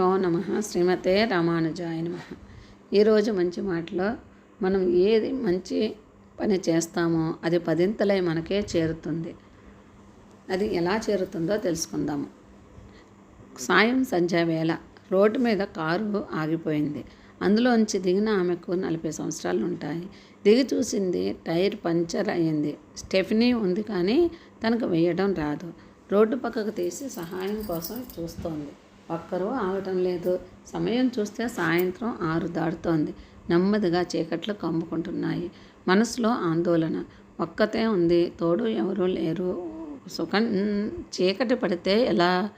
గురుభ్యో నమ శ్రీమతే రామానుజాయ నమ. ఈరోజు మంచి మాటలో మనం ఏది మంచి పని చేస్తామో అది పదింతలై మనకే చేరుతుంది. అది ఎలా చేరుతుందో తెలుసుకుందాము. సాయం సంధ్యా వేళ రోడ్డు మీద కారు ఆగిపోయింది. అందులోంచి దిగిన ఆమెకు నలభై సంవత్సరాలు ఉంటాయి. దిగి చూసింది టైర్ పంచర్ అయ్యింది స్టెఫినీ ఉంది కానీ తనకు వేయడం రాదు. రోడ్డు పక్కకు తీసి సహాయం కోసం చూస్తోంది. ఒక్కరూ ఆగటం లేదు. సమయం చూస్తే సాయంత్రం ఆరు దాటుతోంది. నెమ్మదిగా చీకట్లు కమ్ముకుంటున్నాయి. మనసులో ఆందోళన. ఒక్కతే ఉంది. తోడు ఎవరూ లేరు. సుఖం. చీకటి పడితే ఎలా?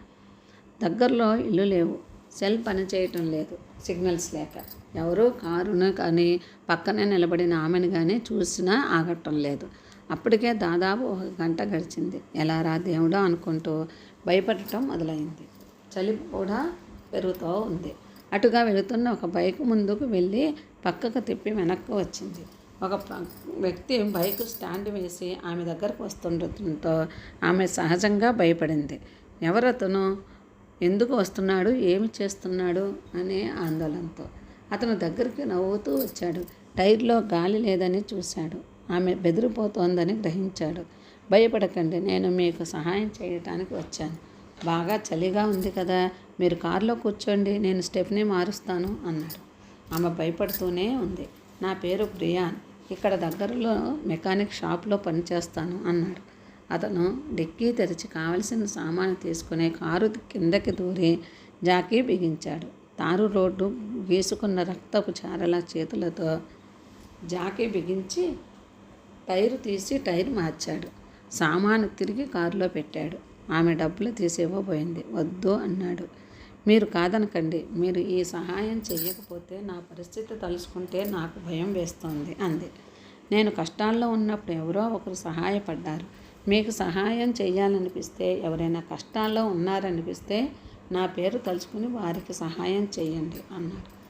దగ్గరలో ఇల్లు లేవు. సెల్ పనిచేయటం లేదు. సిగ్నల్స్ లేక. ఎవరూ కారును కానీ పక్కనే నిలబడిన ఆమెను కానీ చూసినా ఆగటం లేదు. అప్పటికే దాదాపు ఒక గంట గడిచింది. ఎలా రా దేవుడో అనుకుంటూ భయపడటం మొదలైంది. చలి కూడా పెరుగుతూ ఉంది. అటుగా వెళుతున్న ఒక బైక్ ముందుకు వెళ్ళి పక్కకు తిప్పి వెనక్కు వచ్చింది. ఒక వ్యక్తి బైక్ స్టాండ్ వేసి ఆమె దగ్గరకు వస్తుండటంతో ఆమె సహజంగా భయపడింది. ఎవరతను? ఎందుకు వస్తున్నాడు? ఏమి చేస్తున్నాడు? అనే ఆందోళనతో. అతను దగ్గరికి నవ్వుతూ వచ్చాడు. టైర్లో గాలి లేదని చూశాడు. ఆమె బెదిరిపోతోందని గ్రహించాడు. భయపడకండి నేను మీకు సహాయం చేయటానికి వచ్చాను. బాగా చలిగా ఉంది కదా మీరు కారులో కూర్చోండి నేను స్టెప్ని మారుస్తాను అన్నాడు. ఆమె భయపడుతూనే ఉంది. నా పేరు ప్రియాన్ ఇక్కడ దగ్గరలో మెకానిక్ షాప్లో పనిచేస్తాను అన్నాడు. అతను డిక్కీ తెరిచి కావలసిన సామాను తీసుకుని కారు కిందకి దూరి జాకీ బిగించాడు. తారు రోడ్డు గీసుకున్న రక్తపు చారల చేతులతో జాకీ బిగించి టైరు తీసి టైర్ మార్చాడు. సామాను తిరిగి కారులో పెట్టాడు. ఆమె డబ్బులు తీసివ్వబోయింది. వద్దు అన్నాడు. మీరు కాదనకండి. మీరు ఈ సహాయం చేయకపోతే నా పరిస్థితి తలుసుకుంటే నాకు భయం వేస్తోంది అంది. నేను కష్టాల్లో ఉన్నప్పుడు ఎవరో ఒకరు సహాయపడ్డారు. మీకు సహాయం చేయాలనిపిస్తే ఎవరైనా కష్టాల్లో ఉన్నారనిపిస్తే నా పేరు తలుచుకుని వారికి సహాయం చేయండి అన్నాడు.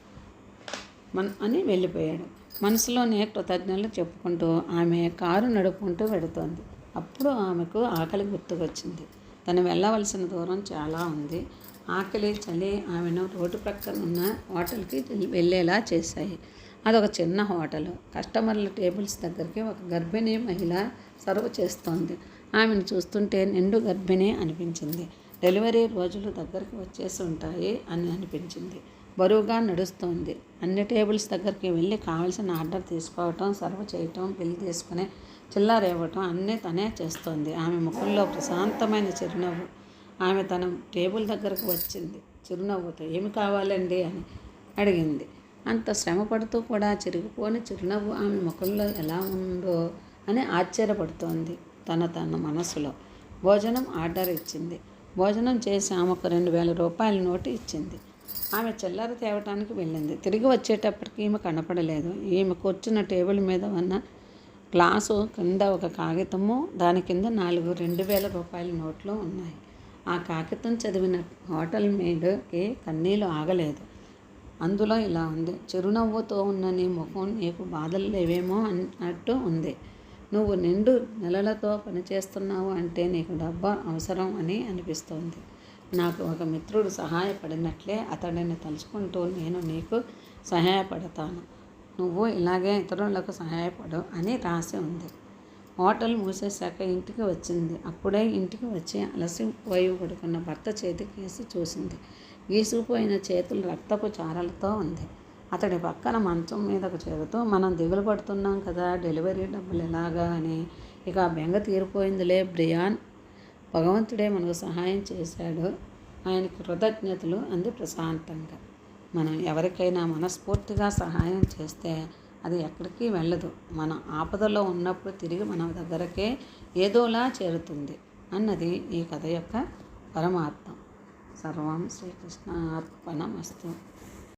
మన అని వెళ్ళిపోయాడు. మనసులోనే కృతజ్ఞతలు చెప్పుకుంటూ ఆమె కారు నడుపుకుంటూ వెడుతోంది. అప్పుడు ఆమెకు ఆకలి గుర్తుకొచ్చింది. తను వెళ్ళవలసిన దూరం చాలా ఉంది. ఆకలి చలి ఆమెను రోడ్డు ప్రక్కన ఉన్న హోటల్కి వెళ్ళేలా చేశాయి. అదొక చిన్న హోటల్. కస్టమర్ల టేబుల్స్ దగ్గరికి ఒక గర్భిణీ మహిళ సర్వ్ చేస్తోంది. ఆమెను చూస్తుంటే నిండు గర్భిణి అనిపించింది. డెలివరీ రోజులు దగ్గరికి వచ్చేసి ఉంటాయి అని అనిపించింది. బరువుగా నడుస్తోంది. అన్ని టేబుల్స్ దగ్గరికి వెళ్ళి కావాల్సిన ఆర్డర్ తీసుకోవటం సర్వ్ చేయటం బిల్ తీసుకుని చిల్లర ఇవ్వటం అన్నీ తనే చేస్తోంది. ఆమె ముఖంలో ప్రశాంతమైన చిరునవ్వు. ఆమె తన టేబుల్ దగ్గరకు వచ్చింది. చిరునవ్వుతో ఏమి కావాలండి అని అడిగింది. అంత శ్రమ పడుతూ కూడా చిరిగిపోని చిరునవ్వు ఆమె ముఖంలో ఎలా ఉందో అని ఆశ్చర్యపడుతోంది తన తన మనసులో. భోజనం ఆర్డర్ ఇచ్చింది. భోజనం చేసి ఆమెకు రెండు వేల రూపాయల నోటు ఇచ్చింది. ఆమె చిల్లర తేవటానికి వెళ్ళింది. తిరిగి వచ్చేటప్పటికి ఈమె కనపడలేదు. ఈమె కూర్చున్న టేబుల్ మీద ఉన్న గ్లాసు కింద ఒక కాగితము దాని కింద నాలుగు రెండు వేల రూపాయల నోట్లు ఉన్నాయి. ఆ కాగితం చదివిన హోటల్ మేడ్కి కన్నీళ్ళు ఆగలేదు. అందులో ఇలా ఉంది చిరునవ్వుతో ఉన్న నీ ముఖం నీకు బాధలు లేవేమో అన్నట్టు ఉంది. నువ్వు నిండు నెలలతో పనిచేస్తున్నావు అంటే నీకు డబ్బా అవసరం అని అనిపిస్తోంది. నాకు ఒక మిత్రుడు సహాయపడినట్లే అతడిని తలుచుకుంటూ నేను నీకు సహాయపడతాను. నువ్వు ఇలాగే ఇతరులకు సహాయపడు అని రాసి ఉంది. హోటల్ మూసేశాక ఇంటికి వచ్చింది. అప్పుడే ఇంటికి వచ్చి అలసిపోయి పడుకున్న భర్త చేతికి వేసి చూసింది. గీసుకుపోయిన చేతులు రక్తపు చారలతో ఉంది. అతడి పక్కన మంచం మీదకు చేరుతూ మనం దిగులు పడుతున్నాం కదా డెలివరీ డబ్బులు ఎలాగా? అని. ఇక బెంగ తీరిపోయిందిలే బ్రియాన్. భగవంతుడే మనకు సహాయం చేశాడు. ఆయనకు కృతజ్ఞతలు అంది ప్రశాంతంగా. మనం ఎవరికైనా మనస్ఫూర్తిగా సహాయం చేస్తే అది ఎక్కడికి వెళ్ళదు. మన ఆపదలో ఉన్నప్పుడు తిరిగి మన దగ్గరకే ఏదోలా చేరుతుంది అన్నది ఈ కథ యొక్క పరమార్థం. సర్వం శ్రీకృష్ణ అర్పణమస్తు